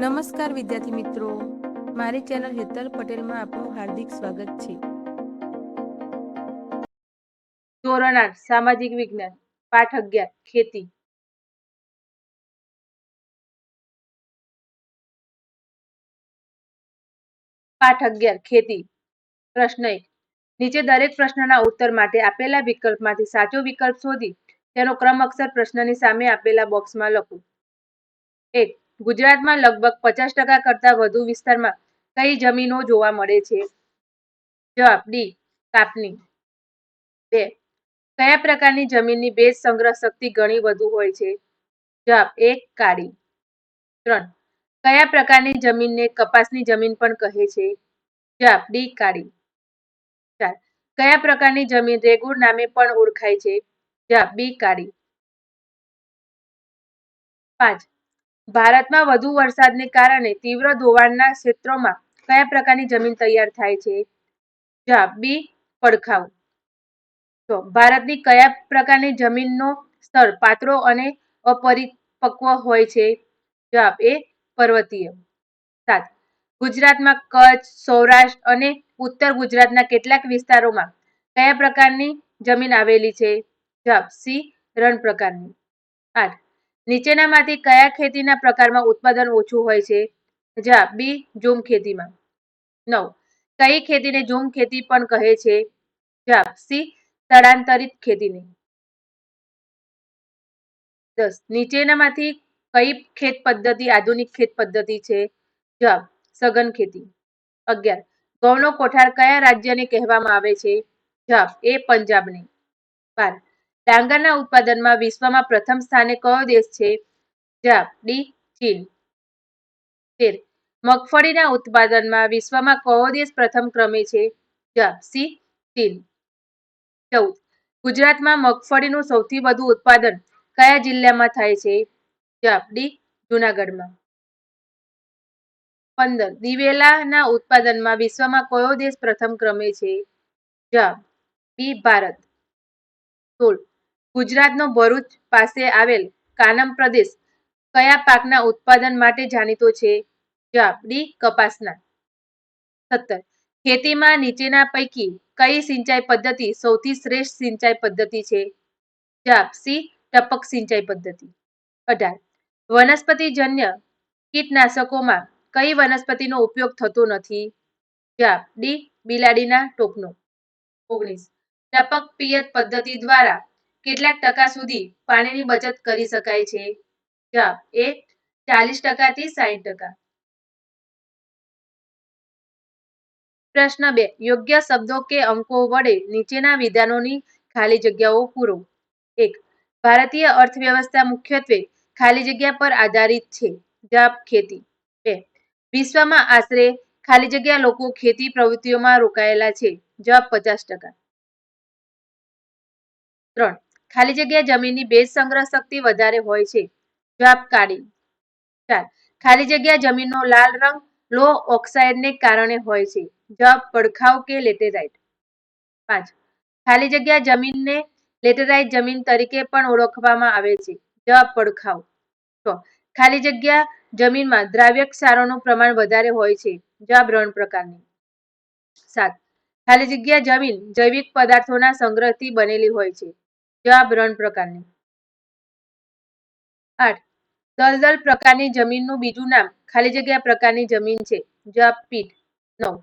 નમસ્કાર વિદ્યાર્થી મિત્રો. મારી ચેનલ હેતલ પટેલમાં આપનું હાર્દિક સ્વાગત છે. ધોરણ આઠ, સામાજિક વિજ્ઞાન, પાઠ અગિયાર, ખેતી. પાઠ અગિયાર, ખેતી. પ્રશ્ન એક. નીચે દરેક પ્રશ્નના ઉત્તર માટે આપેલા વિકલ્પમાંથી સાચો વિકલ્પ શોધી તેનો ક્રમ અક્ષર પ્રશ્નની સામે આપેલા બોક્સમાં લખો. એક. ગુજરાતમાં લગભગ પચાસ ટકા કરતાં વધુ વિસ્તારમાં કઈ જમીનો જોવા મળે છે? જવાબ ડી, કાપની. બે, કયા પ્રકારની જમીનની ભેજ સંગ્રહ શક્તિ ઘણી વધુ હોય છે? જવાબ એક કાળી. ત્રણ, કયા પ્રકારની જમીનને કપાસની જમીન પણ કહે છે? જવાબ ડી, કાળી. ચાર, કયા પ્રકારની જમીન રેગુર નામે પણ ઓળખાય છે? જવાબ બી, કાળી. પાંચ ભારતમાં વધુ વરસાદને કારણે તીવ્ર ધોવાણના ક્ષેત્રોમાં કયા પ્રકારની જમીન તૈયાર થાય છે? જવાબ બી પડખાવ તો ભારતની કયા પ્રકારની જમીનનો સ્તર પાતળો અને અપરિપક્વ હોય છે? જવાબ એ, પર્વતીય. સાત, ગુજરાતમાં કચ્છ, સૌરાષ્ટ્ર અને ઉત્તર ગુજરાતના કેટલાક વિસ્તારોમાં કયા પ્રકારની જમીન આવેલી છે? જવાબ સી રણ પ્રકારની આઠ નીચેનામાંથી કયા ખેતીના પ્રકારમાં ઉત્પાદન ઓછું હોય છે? જવાબ બી, ઝૂમ ખેતીમાં. નવ. કઈ ખેતીને ઝૂમ ખેતી પણ કહે છે? જવાબ સી, સ્થળાંતરિત ખેતીને. દસ. નીચેનામાંથી કઈ ખેત પદ્ધતિ આધુનિક ખેત પદ્ધતિ છે? જવાબ સઘન ખેતી. અગિયાર. ઘઉંનો કોઠાર કયા રાજ્યને કહેવામાં આવે છે? જવાબ એ પંજાબને. બાર. ડાંગરના ઉત્પાદનમાં વિશ્વમાં પ્રથમ સ્થાને કયો દેશ છે? જવાબ, ડી, ચીન. મગફળીના ઉત્પાદનમાં વિશ્વમાં કયો દેશ પ્રથમ ક્રમે છે? જવાબ, સી, ચીન. ચૌદ. ગુજરાતમાં મગફળીનું સૌથી વધુ ઉત્પાદન કયા જિલ્લામાં થાય છે? જવાબ, ડી, જુનાગઢમાં. પંદર. દિવેલાના ઉત્પાદનમાં વિશ્વમાં કયો દેશ પ્રથમ ક્રમે છે? જવાબ, બી, ભારત. સોળ. ગુજરાતનો ભરૂચ પાસે આવેલ કાનમ પ્રદેશ કયા પાકના ઉત્પાદન માટે જાણીતો છે? જવાબ, ડી, કપાસના. સત્તર. ખેતીમાં નીચેના પૈકી કઈ સિંચાઈ પદ્ધતિ સૌથી શ્રેષ્ઠ સિંચાઈ પદ્ધતિ છે? જવાબ, સી, ટપક સિંચાઈ પદ્ધતિ. અઢાર. વનસ્પતિજન્ય કીટનાશકોમાં કઈ વનસ્પતિનો ઉપયોગ થતો નથી? જવાબ, ડી, બિલાડીના ટોપનો. ઓગણીસ. ટપક પિયત પદ્ધતિ દ્વારા કેટલાક ટકા સુધી પાણીની બચત કરી શકાય છે. જવાબ એ ચાલીસ ટકાથી સાહીઠ ટકા. પ્રશ્ન બે, યોગ્ય શબ્દો કે અંકો વડે નીચેના વિધાનોની ખાલી જગ્યાઓ પૂરો. એક, ભારતીય અર્થવ્યવસ્થા મુખ્યત્વે ખાલી જગ્યા પર આધારિત છે. જવાબ, ખેતી. બે, વિશ્વમાં આશરે ખાલી જગ્યા લોકો ખેતી પ્રવૃત્તિઓમાં રોકાયેલા છે. જવાબ, પચાસ ટકા. ત્રણ ખાલી જગ્યા જમીનની ભેજ સંગ્રહ શક્તિ વધારે હોય છે. જવાબ કાળી. ચાર ખાલી જગ્યા જમીનનો લાલ રંગ લો ઓક્સાઇડને કારણે હોય છે. જવાબ પડખાવ કે લેટેરાઇટ? પાંચ. ખાલી જગ્યા જમીનને લેટેરાઇટ જમીન તરીકે પણ ઓળખવામાં આવે છે. જવાબ પડખાવ છ. ખાલી જગ્યા જમીનમાં દ્રાવ્ય ક્ષારોનું પ્રમાણ વધારે હોય છે. જવાબ રણ પ્રકારની. સાત. ખાલી જગ્યા જમીન જૈવિક પદાર્થોના સંગ્રહથી બનેલી હોય છે. જવાબ રણ પ્રકારની? આઠ. દલદલ પ્રકારની જમીનનું બીજું નામ ખાલી જગ્યા પ્રકારની જમીન છે જવાબ પીટ નવ.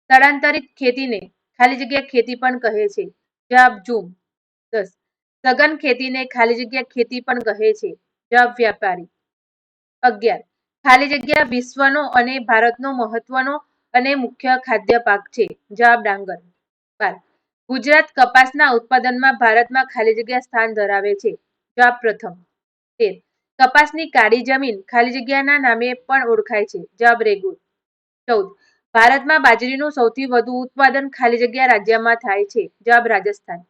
સ્થળાંતરિત ખેતીને ખાલી જગ્યા ખેતી પણ કહે છે જવાબ જૂમ. દસ. સઘન ખેતીને ખાલી જગ્યા ખેતી પણ કહે છે જવાબ વ્યાપારી. અગિયાર. ખાલી જગ્યા વિશ્વનો અને ભારતનો મહત્વનો અને મુખ્ય ખાદ્ય પાક છે જવાબ ડાંગર. બાર. ગુજરાત કપાસના ઉત્પાદનમાં ભારતમાં ખાલી જગ્યા સ્થાન ધરાવે છે. જવાબ પ્રથમ. તેર. કપાસની કાળી જમીન ખાલી જગ્યાના નામે પણ ઓળખાય છે. જવાબ રેગુર ચૌદ. ભારતમાં બાજરીનું સૌથી વધુ ઉત્પાદન ખાલી જગ્યા રાજ્યમાં થાય છે. જવાબ રાજસ્થાન.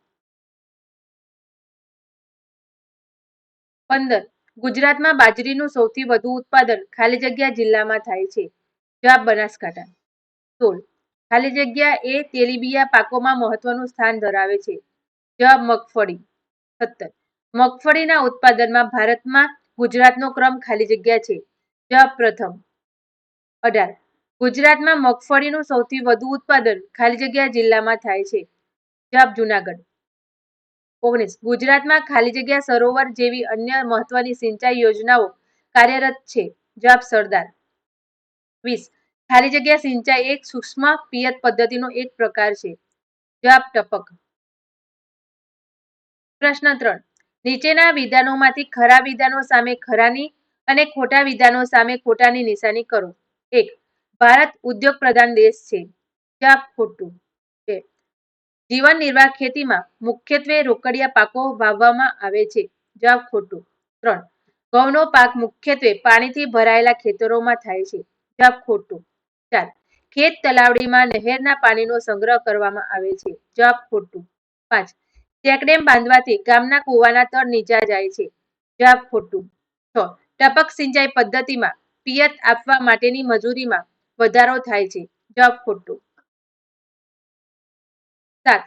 પંદર. ગુજરાતમાં બાજરીનું સૌથી વધુ ઉત્પાદન ખાલી જગ્યા જિલ્લામાં થાય છે. જવાબ બનાસકાંઠા. સોળ. ખાલી જગ્યા એ તેલીબિયા પાકોમાં મહત્વનું સ્થાન ધરાવે છે. જવાબ મગફળી. સત્તર. મગફળીના ઉત્પાદનમાં ભારતમાં ગુજરાતનો ક્રમ ખાલી જગ્યા છે. જવાબ પ્રથમ. અઢાર. ગુજરાતમાં મગફળીનું સૌથી વધુ ઉત્પાદન ખાલી જગ્યા જિલ્લામાં થાય છે. જવાબ જુનાગઢ. ઓગણીસ. ગુજરાતમાં ખાલી જગ્યા સરોવર જેવી અન્ય મહત્વની સિંચાઈ યોજનાઓ કાર્યરત છે. જવાબ સરદાર. વીસ. ખાલી જગ્યા સિંચાઈ એક સૂક્ષ્મ પિયત પદ્ધતિનો એક પ્રકાર છે. જવાબ ટપક. પ્રશ્ન ત્રણ. નીચેના વિધાનોમાંથી ખરા વિધાનો સામે ખરાની અને ખોટા વિધાનો સામે ખોટાની નિશાની કરો. એક. ભારત ઉદ્યોગ પ્રધાન દેશ છે. જવાબ ખોટું. બે. જીવન નિર્વાહ ખેતીમાં મુખ્યત્વે રોકડિયા પાકો વાવવામાં આવે છે. જવાબ ખોટું. ત્રણ. ઘઉંનો પાક મુખ્યત્વે પાણીથી ભરાયેલા ખેતરોમાં થાય છે. જવાબ ખોટું. ચાર ખેત તલાવડીમાં નહેરના પાણીનો સંગ્રહ કરવામાં આવે છે. જવાબ ખોટું. પાંચ. ચેકડેમ બાંધવાથી ગામના કૂવાના તળ નીચા જાય છે. જવાબ ખોટું. છ. ટપક સિંચાઈ પદ્ધતિમાં પિયત આપવા માટેની મજૂરીમાં વધારો થાય છે. જવાબ ખોટું. સાત.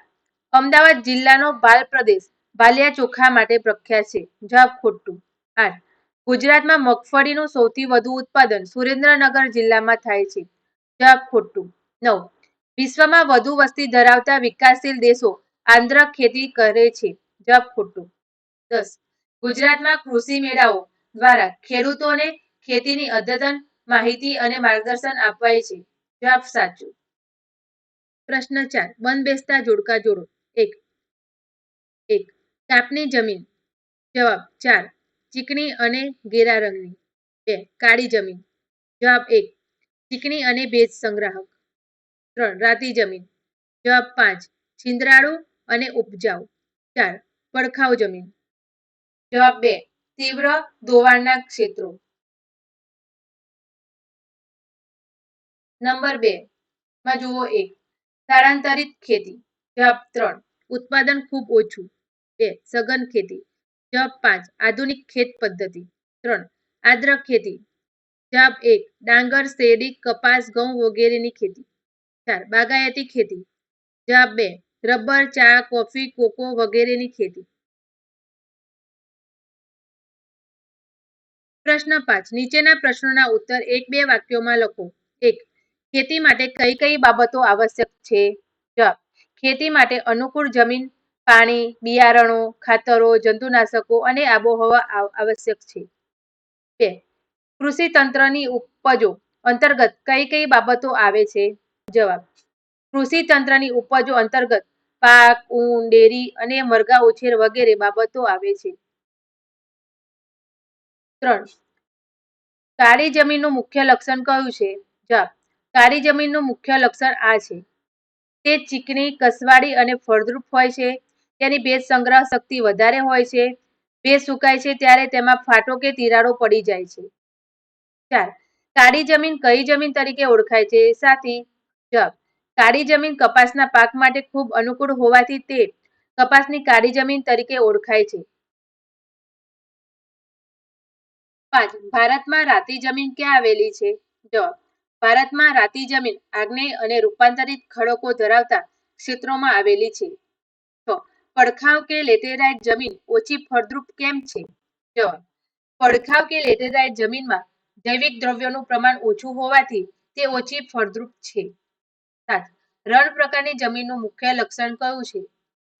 અમદાવાદ જિલ્લાનો બાલ પ્રદેશ બાલિયા ચોખા માટે પ્રખ્યાત છે. જવાબ ખોટું. આઠ. ગુજરાતમાં મગફળીનું સૌથી વધુ ઉત્પાદન સુરેન્દ્રનગર જિલ્લામાં થાય છે. ખોટું. નવ. વિશ્વમાં વધુ વસ્તી ધરાવતા વિકાસશીલ દેશો આંધ્ર ખેતી કરે છે. જવાબ ખોટું. દસ. ગુજરાતમાં કૃષિ મેળાઓ દ્વારા ખેડૂતોને ખેતીની અદ્યતન માહિતી અને માર્ગદર્શન અપાય છે. જવાબ સાચું. પ્રશ્ન ચાર. બંધ બેસતા જોડકા જોડો. એક. એક. કાપની જમીન. જવાબ ચાર. ચીકણી અને ઘેરા રંગની. બે. કાળી જમીન. જવાબ એક. ચીકણી અને ભેજ સંગ્રાહક. ત્રણ, રાતી જમીન. જવાબ પાંચ, છિંદ્રાળુ અને ઉપજાઉ. ચાર પડખાઉ જમીન. જવાબ બે, તીવ્ર ધોવાણના ક્ષેત્રો. નંબર બે, માં જુઓ એક, સ્થળાંતરિત ખેતી. જવાબ ત્રણ, ઉત્પાદન ખૂબ ઓછું. બે, સઘન ખેતી. જવાબ પાંચ, આધુનિક ખેત પદ્ધતિ. ત્રણ, આદ્ર ખેતી. જવાબ એક ડાંગર, શેરી, કપાસ, ઘઉં વગેરેની ખેતી. ચાર, બાગાયતી ખેતી. જવાબ બે, રબર, ચા, કોફી, કોકો વગેરેની ખેતી. પ્રશ્ન પાંચ, નીચેના પ્રશ્નોના ઉત્તર એક બે વાક્યોમાં લખો. એક, ખેતી માટે કઈ કઈ બાબતો આવશ્યક છે? જવાબ, ખેતી માટે અનુકૂળ જમીન, પાણી, બિયારણો, ખાતરો, જંતુનાશકો અને આબોહવા આવશ્યક છે. બે કૃષિ તંત્રની ઉપજો અંતર્ગત કઈ કઈ બાબતો આવે છે? જવાબ. કૃષિ તંત્રની ઉપજો અંતર્ગત પાક, ઊન, ડેરી અને મરઘા ઉછેર વગેરે બાબતો આવે છે. ત્રણ. કાળી જમીનનું મુખ્ય લક્ષણ કયું છે? જવાબ. કાળી જમીનનું મુખ્ય લક્ષણ આ છે. તે ચીકણી, કસવાડી અને ફળદ્રુપ હોય છે. તેની ભેજ સંગ્રહ શક્તિ વધારે હોય છે. ભેજ સુકાય છે ત્યારે તેમાં ફાટો કે તિરાડો પડી જાય છે. ચાર કાળી જમીન કઈ જમીન તરીકે ઓળખાય છે? સાથી, જવાબ. કાળી જમીન કપાસના પાક માટે ખૂબ અનુકૂળ હોવાથી તે કપાસની કાળી જમીન તરીકે ઓળખાય છે. પાંચ. ભારતમાં રાતી જમીન ક્યાં આવેલી છે? જવાબ. ભારતમાં રાતી જમીન આગ્નેય અને રૂપાંતરિત ખડકો ધરાવતા ક્ષેત્રોમાં આવેલી છે. પડખાવ કે લેટેરાઇટ જમીન ઓછી ફળદ્રુપ કેમ છે? જવાબ. પડખાવ કે લેટેરાઇટ જમીનમાં જૈવિક દ્રવ્યોનું પ્રમાણ ઓછું હોવાથી તે ઓછી ફળદ્રુપ છે. સાત, રણ પ્રકારની જમીનનું મુખ્ય લક્ષણ કયું છે?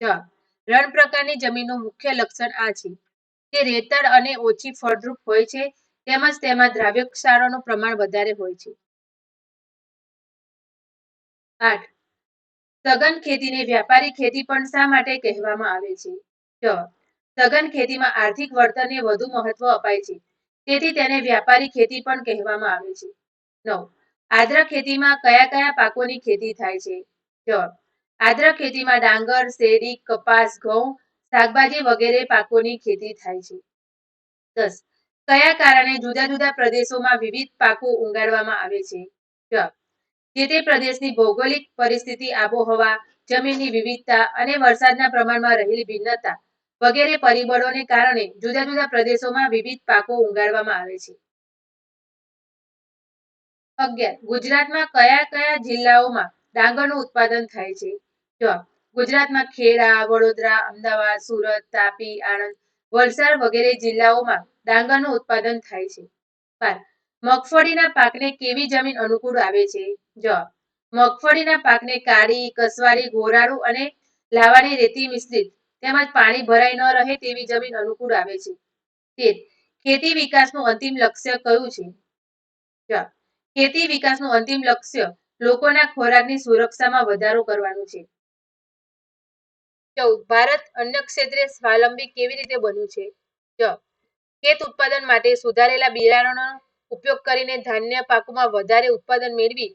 જવાબ, રણ પ્રકારની જમીનનું મુખ્ય લક્ષણ આ છે. તે રેતળ અને ઓછી ફળદ્રુપ હોય છે, તેમજ તેમાં દ્રાવ્ય ક્ષારોનું પ્રમાણ વધારે હોય છે. આઠ, સઘન ખેતીને વ્યાપારી ખેતી પણ શા માટે કહેવામાં આવે છે? જવાબ, સઘન ખેતીમાં આર્થિક વળતરને વધુ મહત્વ અપાય છે. તેથી તેને વ્યાપારી ખેતી પણ કહેવામાં આવે છે. નવ. આદ્ર ખેતીમાં કયા કયા પાકોની ખેતી થાય છે? જવાબ. ખેતીમાં ડાંગર, શેરી, કપાસ, ઘઉં, શાકભાજી વગેરે પાકોની ખેતી થાય છે. દસ. કયા કારણે જુદા જુદા પ્રદેશોમાં વિવિધ પાકો ઉગાડવામાં આવે છે? જવાબ. જે તે પ્રદેશની ભૌગોલિક પરિસ્થિતિ, આબોહવા, જમીનની વિવિધતા અને વરસાદના પ્રમાણમાં રહેલી ભિન્નતા વગેરે પરિબળોને કારણે જુદા જુદા પ્રદેશોમાં વિવિધ પાકો ઉગાડવામાં આવે છે. અગિયાર, ગુજરાતમાં કયા કયા જિલ્લાઓમાં ડાંગરનું ઉત્પાદન થાય છે? જવાબ, ગુજરાતમાં ખેડા, વડોદરા, અમદાવાદ, સુરત, તાપી, આણંદ, વલસાડ વગેરે જિલ્લાઓમાં ડાંગરનું ઉત્પાદન થાય છે. બાર, મગફળીના પાકને કેવી જમીન અનુકૂળ આવે છે? જવાબ, મગફળીના પાકને કાળી કસવારી ગોરાળુ અને લાવાની રેતી મિશ્રિત તેમજ પાણી ભરાઈ ન રહે તેવી જમીન અનુકૂળ આવે છે. ખેતી વિકાસનું અંતિમ લક્ષ્ય કયું છે? ખેતી વિકાસનું અંતિમ લક્ષ્ય લોકોના ખોરાકની સુરક્ષામાં વધારો કરવાનું છે. ચૌદ ભારત અન્ય ક્ષેત્રે સ્વાવલંબી કેવી રીતે બન્યું છે? ખેત ઉત્પાદન માટે સુધારેલા બિયારણોનો ઉપયોગ કરીને ધાન્ય પાકોમાં વધારે ઉત્પાદન મેળવી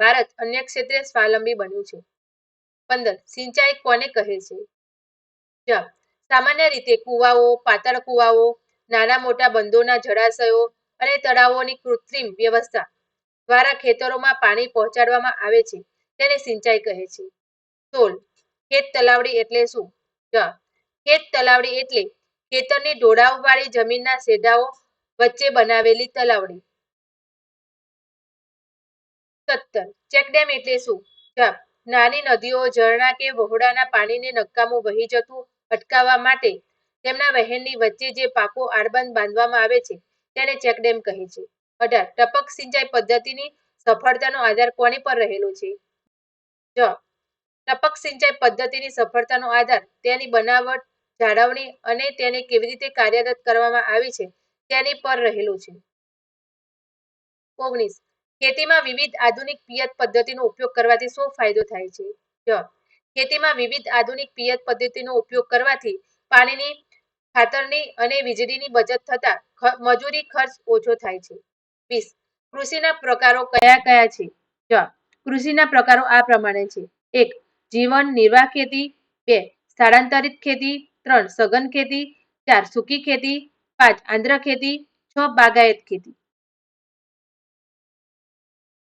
ભારત અન્ય ક્ષેત્રે સ્વાવલંબી બન્યું છે. પંદર. સિંચાઈ કોને કહે છે? જવાબ સામાન્ય રીતે કુવાઓ, પાતળ કુવાઓ, નાના મોટા બંધોના જળાશયો અને તળાવોની કૃત્રિમ વ્યવસ્થા દ્વારા ખેતરોમાં પાણી પહોંચાડવામાં આવે છે. તેને સિંચાઈ કહે છે. સોલ. ખેત તલાવડી એટલે શું? જ. ખેત તલાવડી એટલે ખેતરની ઢોળાવવાળી જમીનના સેડાઓ વચ્ચે બનાવેલી તલાવડી. સત્તર. ચેકડેમ એટલે શું? જવાબ નાની નદીઓ, ઝરણા કે વહોડાના પાણીને નકામું વહી જતું અટકાવવા માટે તેમના વહેણની વચ્ચે જે પાકો આડબંધ બાંધવામાં આવે છે તેને ચેકડેમ કહે છે. અઢાર, ટપક સિંચાઈ પદ્ધતિની સફળતાનો આધાર કોની પર રહેલો છે? જ, ટપક સિંચાઈ પદ્ધતિની સફળતાનો આધાર તેની બનાવટ, જાળવણી અને તેને કેવી રીતે કાર્યરત કરવામાં આવી છે, તેની પર રહેલું છે. ઓગણીસ, ખેતીમાં વિવિધ આધુનિક પિયત પદ્ધતિનો ઉપયોગ કરવાથી શું ફાયદો થાય છે? જવાબ ખેતીમાં વિવિધ આધુનિક પિયત પદ્ધતિનો ઉપયોગ કરવાથી પાણીની ખાતરની અને વીજળીની બચત થતા મજૂરી ખર્ચ ઓછો થાય છે. વીસ. કૃષિના પ્રકારો કયા કયા છે? કૃષિના પ્રકારો આ પ્રમાણે છે. એક. જીવન નિર્વાહ ખેતી. બે. સ્થળાંતરિત ખેતી. ત્રણ. સઘન ખેતી. ચાર. સૂકી ખેતી. પાંચ. આંધ્ર ખેતી. છ. બાગાયત ખેતી.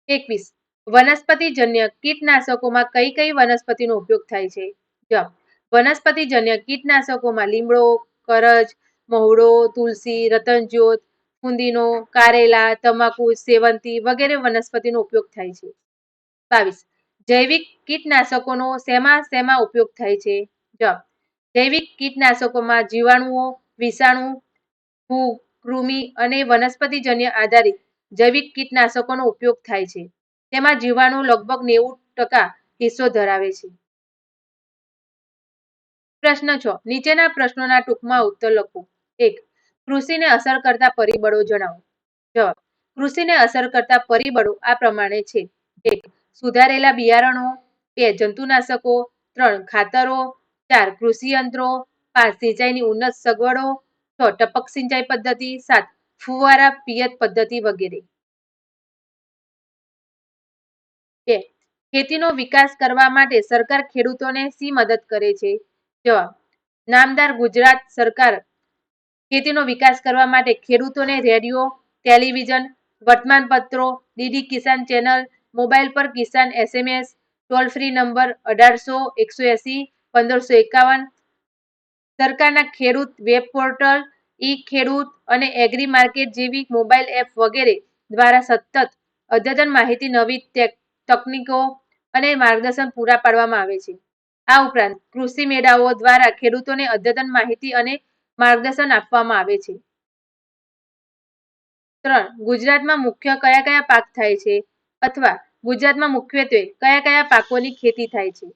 એકવીસ. વનસ્પતિજન્ય કીટનાશકોમાં કઈ કઈ વનસ્પતિનો ઉપયોગ થાય છે? જવાબ, વનસ્પતિજન્ય કીટનાશકોમાં લીમડો, કરજ, મહુડો, તુલસી, રતનજ્યોત, ફુંદીનો, કારેલા, તમાકુ, સેવંતી વગેરે વનસ્પતિનો ઉપયોગ થાય છે. બાવીસ, જૈવિક કીટનાશકોનો શેમાં શેમાં ઉપયોગ થાય છે? જવાબ, જૈવિક કીટનાશકોમાં જીવાણુઓ, વિષાણુ ફૂગ કૃમિ અને વનસ્પતિજન્ય આધારિત જૈવિક કીટનાશકોનો ઉપયોગ થાય છે. તેમાં જીવાણુ લગભગ નેવું ટકા હિસ્સો ધરાવે છે. પ્રશ્ન છ. નીચેના પ્રશ્નોના ટૂંકમાં ઉત્તર લખો. એક. કૃષિને અસર કરતા પરિબળો જણાવો. જવાબ. કૃષિને અસર કરતા પરિબળો આ પ્રમાણે છે. એક. સુધારેલા બિયારણો. બે. જંતુનાશકો. ત્રણ. ખાતરો. ચાર. કૃષિ યંત્રો. પાંચ. સિંચાઈની ઉન્નત સગવડો. છ. ટપક સિંચાઈ પદ્ધતિ. સાત. ફુવારા પિયત પદ્ધતિ વગેરે. બે ખેતીનો વિકાસ કરવા માટે સરકાર ખેડૂતોને શી મદદ કરે છે? જવાબ, નામદાર ગુજરાત સરકાર ખેતીનો વિકાસ કરવા માટે ખેડૂતોને રેડિયો, ટેલિવિઝન, વર્તમાનપત્રો, ડીડી કિસાન ચેનલ, મોબાઈલ પર Kisan SMS, toll free number અઢારસો, એકસો એસી, પંદરસો એકાવન, સરકારના ખેડૂત વેબ પોર્ટલ ઈ ખેડૂત અને એગ્રી માર્કેટ જેવી મોબાઈલ એપ વગેરે દ્વારા સતત અદ્યતન માહિતી નવી ટેક- તકનીકો અને માર્ગદર્શન પૂરા પાડવામાં આવે છે. આ ઉપરાંત કૃષિ મેળાઓ દ્વારા ખેડૂતોને અદ્યતન માહિતી અને માર્ગદર્શન આપવામાં આવે છે. ત્રણ, ગુજરાતમાં મુખ્ય કયા કયા પાક થાય છે અથવા ગુજરાતમાં મુખ્યત્વે કયા કયા પાકોની ખેતી થાય છે?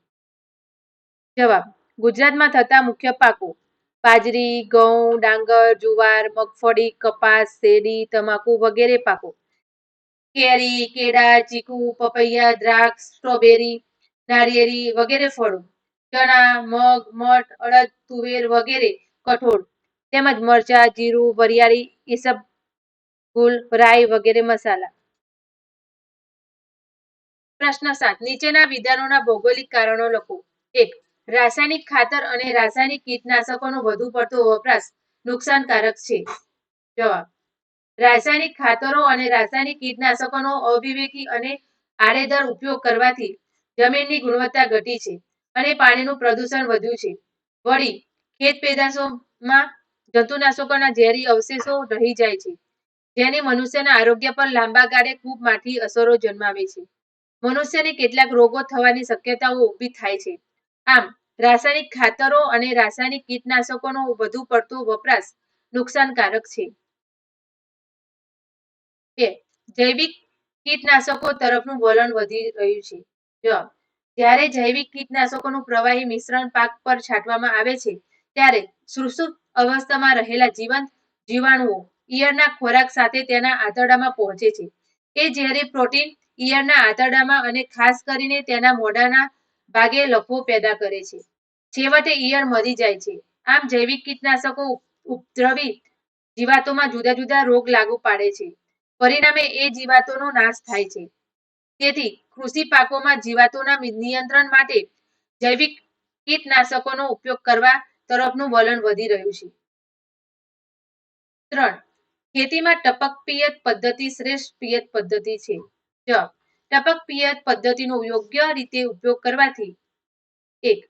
જવાબ, ગુજરાતમાં થતા મુખ્ય પાકો બાજરી, ઘઉં, ડાંગર, જુવાર, મગફળી, કપાસ, શેરડી, તમાકુ વગેરે પાકો. કેરી, કેળા, ચીકુ, પપૈયા, દ્રાક્ષ, સ્ટ્રોબેરી નાળિયેરી વગેરે ફળો, ચણા, મગ, મઠ, અડદ, તુવેર વગેરે કઠોળ, તેમજ મરચા, જીરું, વરિયાળી ઈસબ ગુલ રાઈ વગેરે મસાલા. પ્રશ્ન સાત. નીચેના વિધાનોના ભૌગોલિક કારણો લખો. એક. રાસાયણિક ખાતર અને રાસાયણિક કીટનાશકોનો વધુ પડતો વપરાશ નુકસાનકારક છે. જવાબ. રાસાયણિક ખાતરો અને રાસાયણિક કીટનાશકોનો અવિવેકી અને આડેધડ ઉપયોગ કરવાથી જમીનની ગુણવત્તા ઘટી છે અને પાણીનું પ્રદૂષણ વધ્યું છે. વળી, ખેત પેદાશોમાં જંતુનાશકોના ઝેરી અવશેષો રહી જાય છે, જેને મનુષ્યના આરોગ્ય પર લાંબા ગાળે ખૂબ માઠી અસરો જન્માવે છે. મનુષ્યને કેટલાક રોગો થવાની શક્યતાઓ ઊભી થાય છે. આમ, રાસાયણિક ખાતરો અને રાસાયણિક કીટનાશકોનો વધુ પડતો વપરાશ નુકસાનકારક છે. જૈવિક કીટનાશકો તરફનું વલણ વધી રહ્યું છે. જવાબ જ્યારે જૈવિક કીટનાશકોનું પ્રવાહી મિશ્રણ પાક પર છાંટવામાં આવે છે, ત્યારે સુષુપ્ત અવસ્થામાં રહેલા જીવંત જીવાણુઓ ઈયળના ખોરાક સાથે તેના આંતરડામાં પહોંચે છે. એ જ્યારે પ્રોટીન ઈયળના આંતરડામાં અને ખાસ કરીને તેના મોઢાના ભાગે લખવો પેદા કરે છે, છેવટે ઈયળ મરી જાય છે. આમ જૈવિક કીટનાશકો ઉપદ્રવી જીવાતોમાં જુદા જુદા રોગ લાગુ પાડે છે. પરિણામે એ જીવાતોનો નાશ થાય છે. તેથી કૃષિ પાકોમાં જીવાતોના નિયંત્રણ માટે જૈવિક કીટનાશકોનો ઉપયોગ કરવા તરફનું વલણ વધી રહ્યું છે. ત્રણ, ખેતીમાં ટપક પિયત પદ્ધતિ શ્રેષ્ઠ પિયત પદ્ધતિ છે. જવાબ ટપક પિયત પદ્ધતિનો યોગ્ય રીતે ઉપયોગ કરવાથી એક,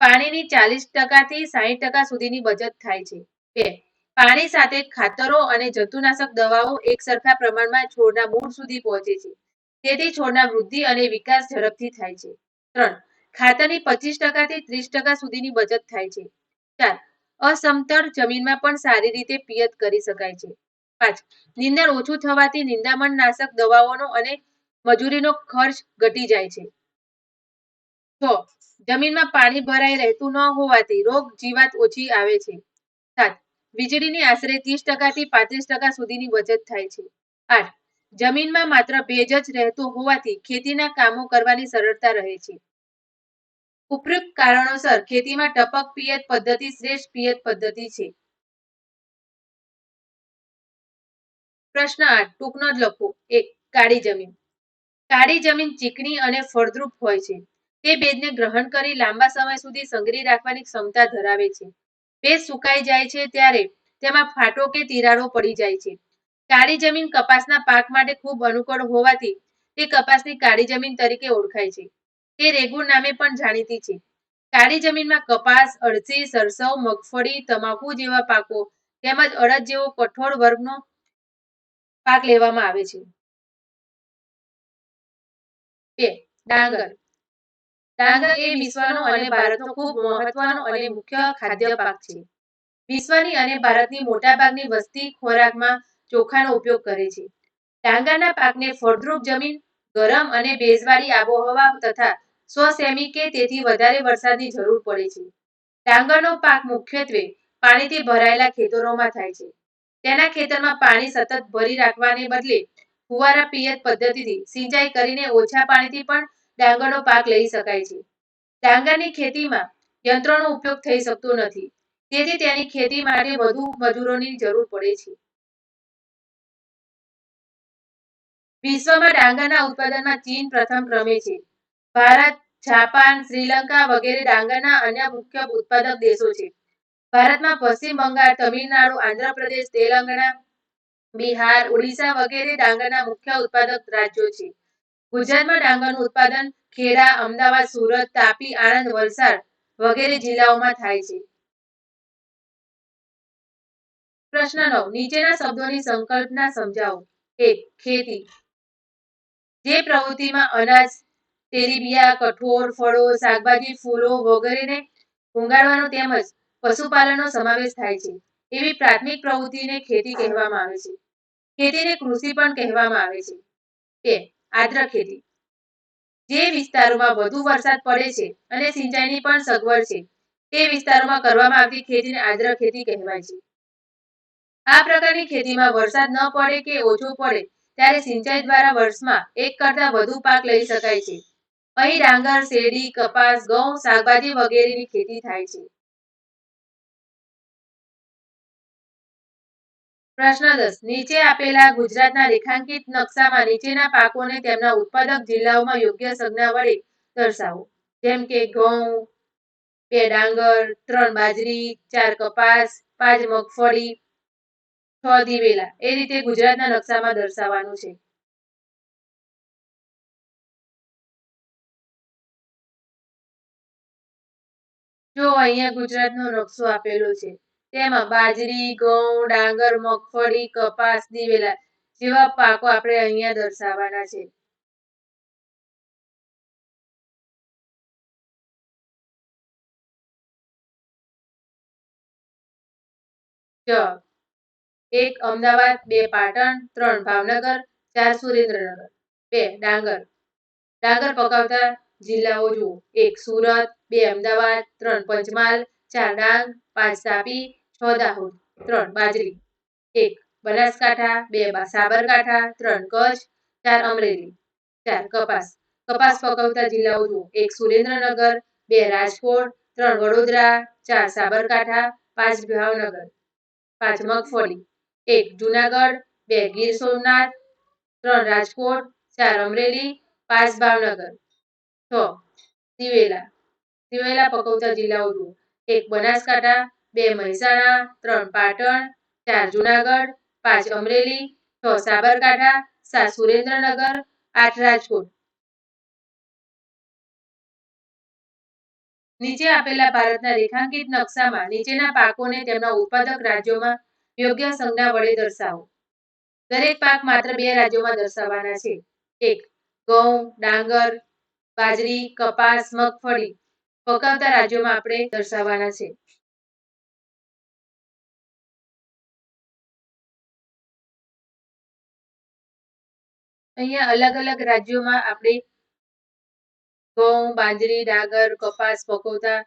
પાણીની ચાલીસ ટકાથી સાહીઠ ટકા સુધીની બચત થાય છે. બે પાણી સાથે ખાતરો અને જંતુનાશક દવાઓ એક સરખા પ્રમાણમાં છોડના મૂળ સુધી પહોંચે છે. તેથી છોડના વૃદ્ધિ અને વિકાસ ઝડપથી થાય છે. ત્રણ, ખાતરની પચીસ ટકાથી ત્રીસ ટકા સુધીની બચત થાય છે. ચાર, અસમતળ જમીનમાં પણ સારી રીતે પિયત કરી શકાય છે. પાંચ, નિંદણ ઓછું થવાથી નિંદામણ નાશક દવાઓનો અને મજૂરીનો ખર્ચ ઘટી જાય છે. છ, જમીનમાં પાણી ભરાઈ રહેતું ન હોવાથી રોગ જીવાત ઓછી આવે છે. વીજળીની આશરે ત્રીસ ટકાથી પાંત્રીસ ટકા સુધીની બચત થાય છે. આઠ જમીનમાં માત્ર ભેજ જ રહેતો હોવાથી ખેતીના કામો કરવાની સરળતા રહે છે. ઉપયુક્ત કારણોસર ખેતીમાં ટપક પિયત પદ્ધતિ શ્રેષ્ઠ પિયત પદ્ધતિ છે. પ્રશ્ન આઠ ટૂંકનો જ લખો. એક, કાળી જમીન. કાળી જમીન ચીકણી અને ફળદ્રુપ હોય છે. તે ભેજને ગ્રહણ કરી લાંબા સમય સુધી સંગ્રહી રાખવાની ક્ષમતા ધરાવે છે. ભેજ સુકાઈ જાય છે ત્યારે તેમાં ફાટો કે તિરાડો પડી જાય છે. કાળી જમીન કપાસના પાક માટે ખૂબ અનુકૂળ હોવાથી તે કપાસની કાળી જમીન તરીકે ઓળખાય છે. તે રેગુર નામે પણ જાણીતી છે. કાળી જમીનમાં કપાસ, અળસી, સરસવ, મગફળી, તમાકુ જેવા પાકો તેમજ અડદ જેવો કઠોળ વર્ગનો પાક લેવામાં આવે છે. બે, ડાંગર. ડાંગર એ વિશ્વનો અને ભારતનો ખૂબ મહત્વનો અને મુખ્ય ખાદ્ય પાક છે. વિશ્વની અને ભારતની મોટાભાગની વસ્તી ખોરાકમાં ચોખાનો ઉપયોગ કરે છે. ડાંગરના પાકને ફળદ્રુપ જમીન, ગરમ અને ભેજવાળી આબોહવા તથા સો કે તેથી વધારે વરસાદની જરૂર પડે છે. ડાંગરનો પાક મુખ્યત્વે પાણીથી ભરાયેલા ખેતરોમાં થાય છે. તેના ખેતરમાં પાણી સતત ભરી રાખવાને બદલે ફુવારા પિયત પદ્ધતિથી સિંચાઈ કરીને ઓછા પાણીથી પણ ડાંગરનો પાક લઈ શકાય છે. ડાંગરની ખેતીમાં યંત્રોનો ઉપયોગ થઈ શકતો નથી. તેથી તેની ખેતી માટે વધુ મજૂરોની જરૂર પડે છે. વિશ્વમાં ડાંગરના ઉત્પાદનમાં ચીન પ્રથમ ક્રમે છે. ભારત, જાપાન, શ્રીલંકા વગેરે ડાંગરના અન્ય મુખ્ય ઉત્પાદક દેશો છે. ભારતમાં પશ્ચિમ બંગાળ, તમિલનાડુ, આંધ્રપ્રદેશ, તેલંગાણા, બિહાર, ઓડિશા વગેરે ડાંગરના મુખ્ય ઉત્પાદક રાજ્યો છે. ગુજરાતમાં ડાંગરનું ઉત્પાદન ખેડા, અમદાવાદ, સુરત, તાપી, આણંદ, વલસાડ વગેરે જિલ્લાઓમાં થાય છે. પ્રશ્ન નવ. નીચેના શબ્દોની સંકલ્પના સમજાવો. એક. ખેતી. જે પ્રવૃત્તિમાં અનાજ, તેલીબિયા, કઠોળ, ફળો, શાકભાજી, ફૂલો વગેરેને ઉગાડવાનો તેમજ પશુપાલનનો સમાવેશ થાય છે. એવી પ્રાથમિક પ્રવૃત્તિને ખેતી કહેવામાં આવે છે. ખેતીને કૃષિ પણ કહેવામાં આવે છે. બે. આદ્ર ખેતી. જે વિસ્તારોમાં વધુ વરસાદ પડે છે અને સિંચાઈની પણ સગવડ છે, તે વિસ્તારોમાં કરવામાં આવતી ખેતીને આદ્ર ખેતી કહેવાય છે. આ પ્રકારની ખેતીમાં વરસાદ ન પડે કે ઓછો પડે, ત્યારે સિંચાઈ દ્વારા વર્ષમાં એક કરતાં વધુ પાક લઈ શકાય છે. અહીં ડાંગર, શેરડી, કપાસ, ઘઉં, શાકભાજી વગેરેની ખેતી થાય છે. પ્રશ્ન દસ. નીચે આપેલા ગુજરાતના રેખાંકિત નકશામાં નીચેના પાકોને તેમના ઉત્પાદક જિલ્લાઓમાં યોગ્ય સંજ્ઞા વડે દર્શાવો. જેમ કે ઘઉં, બે ડાંગર, ત્રણ બાજરી, ચાર કપાસ, પાંચ મગફળી, છ દિવેલા. એ રીતે ગુજરાતના નકશામાં દર્શાવવાનું છે. જો અહીંયા ગુજરાતનો નકશો આપેલો છે. તેમાં બાજરી, ઘઉં, ડાંગર, મગફળી, કપાસ, દિવેલા જેવા પાકો આપણે અહીંયા દર્શાવવાના છે. એક અમદાવાદ, બે પાટણ, ત્રણ ભાવનગર, ચાર સુરેન્દ્રનગર. બે, ડાંગર. ડાંગર પકાવતા જિલ્લાઓ જુઓ. એક સુરત, બે અમદાવાદ, ત્રણ પંચમહાલ, ચાર ડાંગ, પાંચ તાપી છ ત્રણ, બાજરી. એક, બનાસકાંઠા બે, સાબરકાંઠા, ત્રણ, કચ્છ, ચાર, અમરેલી. ચાર, કપાસ. કપાસ પકવતા જિલ્લાઓ જુઓ. એક, સુરેન્દ્રનગર, બે, રાજકોટ, ત્રણ, વડોદરા, ચાર, સાબરકાંઠા, પાંચ, ભાવનગર. પાંચ, મગફળી. એક, જુનાગઢ, બે, ગીર સોમનાથ, ત્રણ, રાજકોટ, ચાર, અમરેલી, પાંચ, ભાવનગર. છ, દિવેલા. દિવેલા પકવતા જિલ્લાઓ જુઓ. એક, બનાસકાંઠા બે મહેસાણા, ત્રણ પાટણ, ચાર જુનાગઢ, પાંચ અમરેલી, છ સાબરકાંઠા, સાત સુરેન્દ્રનગર, આઠ રાજકોટ. નીચે આપેલા ભારતના રેખાંકિત નકશામાં નીચેના પાકોને તેમના ઉત્પાદક રાજ્યોમાં યોગ્ય સંજ્ઞા વડે દર્શાવો. દરેક પાક માત્ર બે રાજ્યોમાં દર્શાવવાના છે. એક, ઘઉં, ડાંગર, બાજરી, કપાસ, મગફળી પકાવતા રાજ્યોમાં આપણે દર્શાવવાના છે. અહીંયા અલગ અલગ રાજ્યોમાં આપણે ઘઉં, બાજરી, ડાંગર, કપાસ પકવતા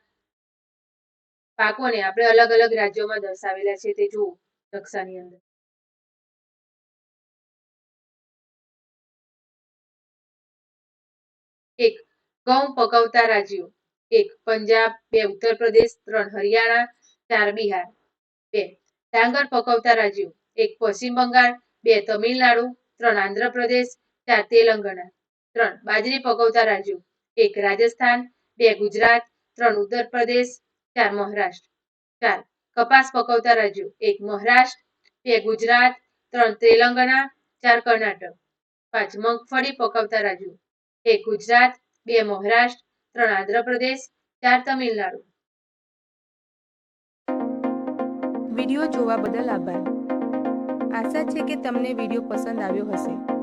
પાકોને આપણે અલગ અલગ રાજ્યોમાં દર્શાવેલા છે તે જુઓ નકશાની અંદર. એક, ઘઉં પકવતા રાજ્યો. એક, પંજાબ, બે, ઉત્તર પ્રદેશ, ત્રણ, હરિયાણા, ચાર, બિહાર. બે, ડાંગર પકવતા રાજ્યો. એક, પશ્ચિમ બંગાળ, બે, તમિલનાડુ, ત્રણ આંધ્રપ્રદેશ ચાર તેલંગાણા. ત્રણ, બાજરી પકવતા રાજ્યો. એક, રાજસ્થાન, બે, ગુજરાત, ત્રણ ઉત્તર પ્રદેશ ચાર, મહારાષ્ટ્ર. ચાર, કપાસ પકવતા રાજ્યો. એક, મહારાષ્ટ્ર, બે, ગુજરાત, ત્રણ, તેલંગાણા, ચાર, કર્ણાટક. પાંચ, મગફળી પકવતા રાજ્યો. એક, ગુજરાત, બે, મહારાષ્ટ્ર, ત્રણ, આંધ્રપ્રદેશ, ચાર, તમિલનાડુ. વીડિયો જોવા બદલ આભાર. આશા છે કે તમને વીડિયો પસંદ આવ્યો હશે.